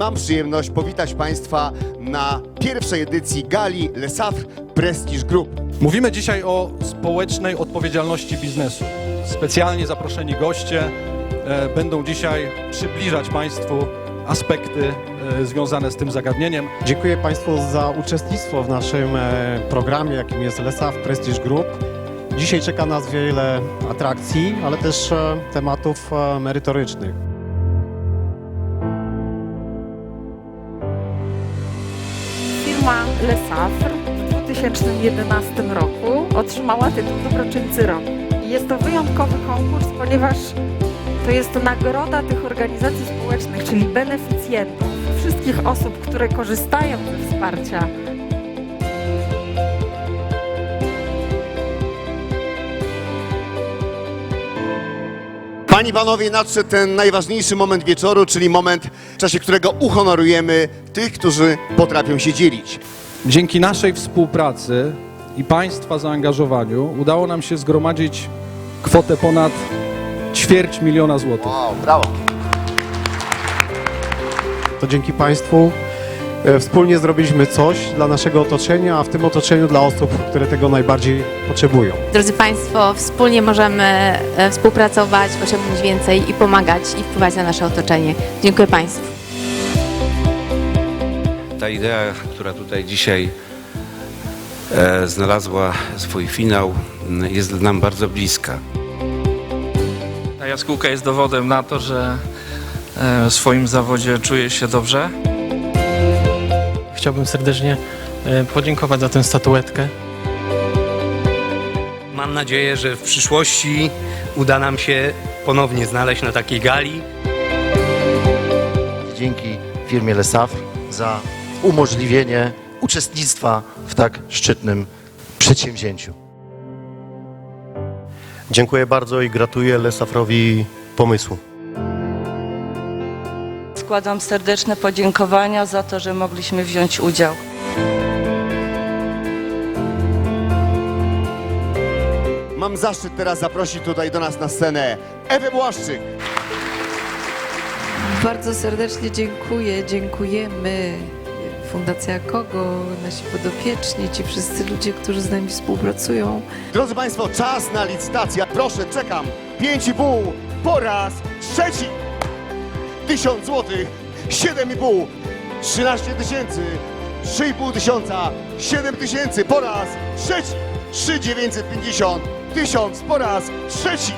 mam przyjemność powitać Państwa na pierwszej edycji gali Le Safre Prestige Group. Mówimy dzisiaj o społecznej odpowiedzialności biznesu. Specjalnie zaproszeni goście e, będą dzisiaj przybliżać Państwu aspekty e, związane z tym zagadnieniem. Dziękuję Państwu za uczestnictwo w naszym e, programie, jakim jest LESAF Prestige Group. Dzisiaj czeka nas wiele atrakcji, ale też e, tematów e, merytorycznych. Firma Le Safre w 2011 roku otrzymała tytuł Dobroczyńcy Roku. Jest to wyjątkowy konkurs, ponieważ to jest to nagroda tych organizacji społecznych, czyli beneficjentów, wszystkich osób, które korzystają ze wsparcia Panie i Panowie, nadszedł ten najważniejszy moment wieczoru, czyli moment, w czasie którego uhonorujemy tych, którzy potrafią się dzielić. Dzięki naszej współpracy i Państwa zaangażowaniu udało nam się zgromadzić kwotę ponad ćwierć miliona złotych. Wow, brawo. To dzięki Państwu wspólnie zrobiliśmy coś dla naszego otoczenia, a w tym otoczeniu dla osób, które tego najbardziej potrzebują. Drodzy Państwo, wspólnie możemy e, współpracować, osiągnąć więcej i pomagać i wpływać na nasze otoczenie. Dziękuję Państwu. Ta idea, która tutaj dzisiaj e, znalazła swój finał, m, jest nam bardzo bliska. Ta jaskółka jest dowodem na to, że e, w swoim zawodzie czuję się dobrze. Chciałbym serdecznie e, podziękować za tę statuetkę. Mam nadzieję, że w przyszłości uda nam się ponownie znaleźć na takiej gali. dzięki firmie Lesaf za umożliwienie uczestnictwa w tak szczytnym przedsięwzięciu. Dziękuję bardzo i gratuluję Lesafrowi pomysłu. Składam serdeczne podziękowania za to, że mogliśmy wziąć udział. Mam zaszczyt teraz zaprosić tutaj do nas na scenę Ewę Błaszczyk. Bardzo serdecznie dziękuję, dziękujemy. Fundacja Kogo, nasi podopieczni, ci wszyscy ludzie, którzy z nami współpracują. Drodzy Państwo, czas na licytację. Proszę, czekam. 5,5 po raz trzeci. 1000 złotych, 7,5, 13 tysięcy, 3,5 tysiąca, 7 tysięcy po raz trzeci, 3,950, 1000 po raz trzeci.